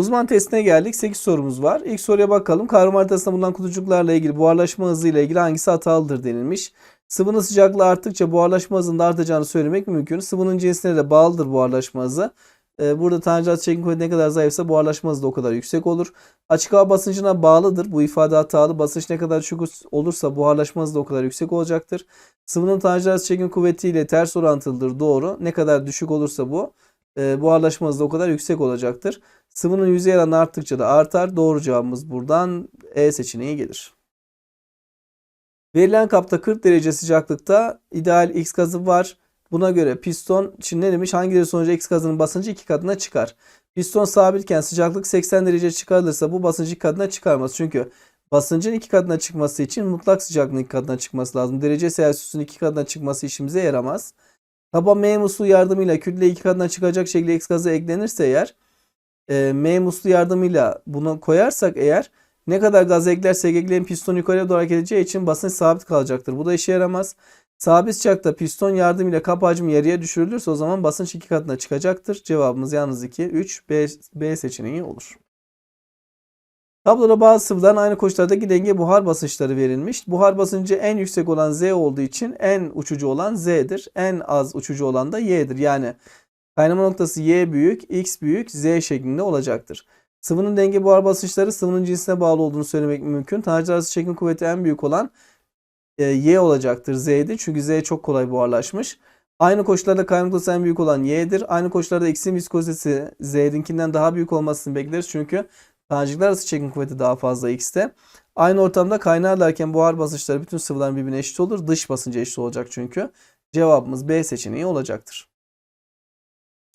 Uzman testine geldik. 8 sorumuz var. İlk soruya bakalım. Kavram haritasında bulunan kutucuklarla ilgili buharlaşma hızı ile ilgili hangisi hatalıdır denilmiş. Sıvının sıcaklığı arttıkça buharlaşma hızının da artacağını söylemek mümkün. Sıvının cinsine de bağlıdır buharlaşma hızı. Ee, burada tanecik çekim kuvveti ne kadar zayıfsa buharlaşma hızı da o kadar yüksek olur. Açık hava basıncına bağlıdır. Bu ifade hatalı. Basınç ne kadar düşük olursa buharlaşma hızı da o kadar yüksek olacaktır. Sıvının tanecik çekim kuvvetiyle ters orantılıdır. Doğru. Ne kadar düşük olursa bu e, buharlaşma hızı da o kadar yüksek olacaktır. Sıvının yüzey alanı arttıkça da artar. Doğru cevabımız buradan E seçeneği gelir. Verilen kapta 40 derece sıcaklıkta ideal X gazı var. Buna göre piston şimdi ne demiş? Hangileri sonucu X gazının basıncı iki katına çıkar? Piston sabitken sıcaklık 80 derece çıkarılırsa bu basıncı iki katına çıkarmaz. Çünkü basıncın iki katına çıkması için mutlak sıcaklığın iki katına çıkması lazım. Derece Celsius'un iki katına çıkması işimize yaramaz. Kaba M musluğu yardımıyla kütle iki katına çıkacak şekilde X gazı eklenirse eğer e, M musluğu yardımıyla bunu koyarsak eğer ne kadar gaz eklersek ekleyin piston yukarıya doğru hareket edeceği için basınç sabit kalacaktır. Bu da işe yaramaz. Sabit sıcakta piston yardımıyla kap hacmi yarıya düşürülürse o zaman basınç iki katına çıkacaktır. Cevabımız yalnız 2, 3, B, B seçeneği olur. Tabloda bazı sıvıların aynı koşullardaki denge buhar basınçları verilmiş. Buhar basıncı en yüksek olan Z olduğu için en uçucu olan Z'dir. En az uçucu olan da Y'dir. Yani kaynama noktası Y büyük, X büyük, Z şeklinde olacaktır. Sıvının denge buhar basınçları sıvının cinsine bağlı olduğunu söylemek mümkün. Tanecik arası çekim kuvveti en büyük olan e, Y olacaktır Z'di. Çünkü Z çok kolay buharlaşmış. Aynı koşullarda kaynama noktası en büyük olan Y'dir. Aynı koşullarda X'in viskozesi Z'dinkinden daha büyük olmasını bekleriz. Çünkü tanecikler arası çekim kuvveti daha fazla X'te. Aynı ortamda kaynarlarken buhar basınçları bütün sıvıların birbirine eşit olur. Dış basıncı eşit olacak çünkü. Cevabımız B seçeneği olacaktır.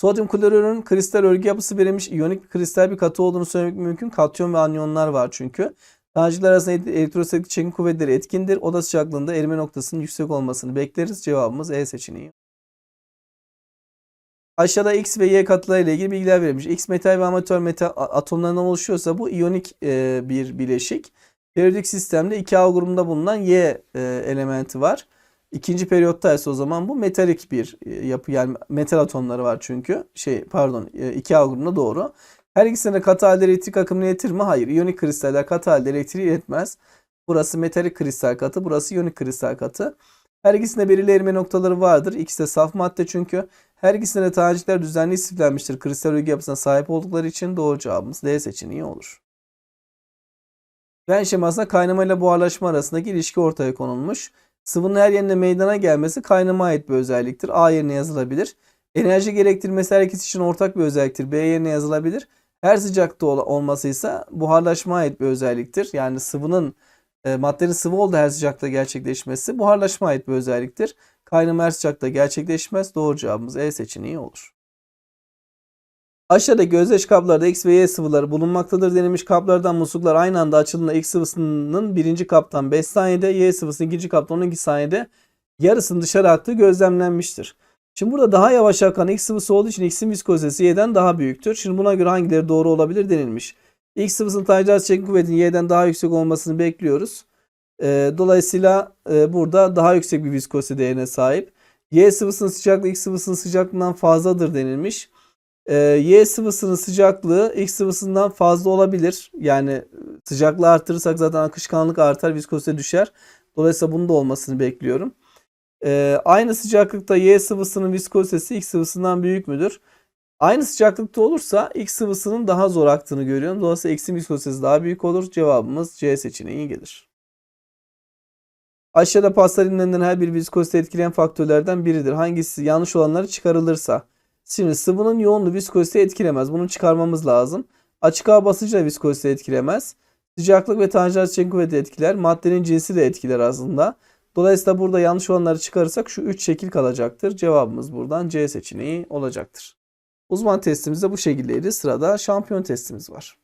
Sodyum klorürün kristal örgü yapısı verilmiş iyonik bir kristal bir katı olduğunu söylemek mümkün. Katyon ve anyonlar var çünkü. Tanecikler arasında elektrostatik çekim kuvvetleri etkindir. Oda sıcaklığında erime noktasının yüksek olmasını bekleriz. Cevabımız E seçeneği. Aşağıda X ve Y katıları ile ilgili bilgiler verilmiş. X metal ve amatör metal atomlarından oluşuyorsa bu iyonik e, bir bileşik. Periyodik sistemde 2A grubunda bulunan Y e, elementi var. İkinci periyotta ise o zaman bu metalik bir e, yapı yani metal atomları var çünkü. Şey pardon 2A grubunda doğru. Her ikisinde de katı halde elektrik akımını iletir mi? Hayır. İyonik kristaller katı halde elektriği iletmez. Burası metalik kristal katı, burası iyonik kristal katı. Her ikisinde belirli erime noktaları vardır. İkisi de saf madde çünkü. Her ikisinde de tanecikler düzenli istiflenmiştir. Kristal örgü yapısına sahip oldukları için doğru cevabımız D seçeneği olur. Venn şemasında kaynama ile buharlaşma arasındaki ilişki ortaya konulmuş. Sıvının her yerine meydana gelmesi kaynama ait bir özelliktir. A yerine yazılabilir. Enerji gerektirmesi her ikisi için ortak bir özelliktir. B yerine yazılabilir. Her sıcakta olması ise buharlaşma ait bir özelliktir. Yani sıvının e, maddenin sıvı olduğu her sıcakta gerçekleşmesi buharlaşma ait bir özelliktir. Kaynama her sıcakta gerçekleşmez. Doğru cevabımız E seçeneği olur. Aşağıdaki özdeş kaplarda X ve Y sıvıları bulunmaktadır denilmiş. Kaplardan musluklar aynı anda açıldığında X sıvısının birinci kaptan 5 saniyede, Y sıvısının ikinci kaptan 12 saniyede yarısının dışarı aktığı gözlemlenmiştir. Şimdi burada daha yavaş akan X sıvısı olduğu için X'in viskozesi Y'den daha büyüktür. Şimdi buna göre hangileri doğru olabilir denilmiş. X sıvısının tanecik çekim kuvvetinin Y'den daha yüksek olmasını bekliyoruz. E, dolayısıyla e, burada daha yüksek bir viskozite değerine sahip. Y sıvısının sıcaklığı X sıvısının sıcaklığından fazladır denilmiş. E, y sıvısının sıcaklığı X sıvısından fazla olabilir. Yani sıcaklığı artırırsak zaten akışkanlık artar, viskozite düşer. Dolayısıyla bunun da olmasını bekliyorum. E, aynı sıcaklıkta Y sıvısının viskozitesi X sıvısından büyük müdür? Aynı sıcaklıkta olursa X sıvısının daha zor aktığını görüyorum. Dolayısıyla X'in viskozitesi daha büyük olur. Cevabımız C seçeneği gelir. Aşağıda pastalinlerinden her bir viskozite etkileyen faktörlerden biridir. Hangisi yanlış olanları çıkarılırsa. Şimdi sıvının yoğunluğu viskozite etkilemez. Bunu çıkarmamız lazım. Açık hava basıncı da viskozite etkilemez. Sıcaklık ve tanjant çekim kuvveti etkiler. Maddenin cinsi de etkiler aslında. Dolayısıyla burada yanlış olanları çıkarırsak şu 3 şekil kalacaktır. Cevabımız buradan C seçeneği olacaktır. Uzman testimiz de bu şekildeydi. Sırada şampiyon testimiz var.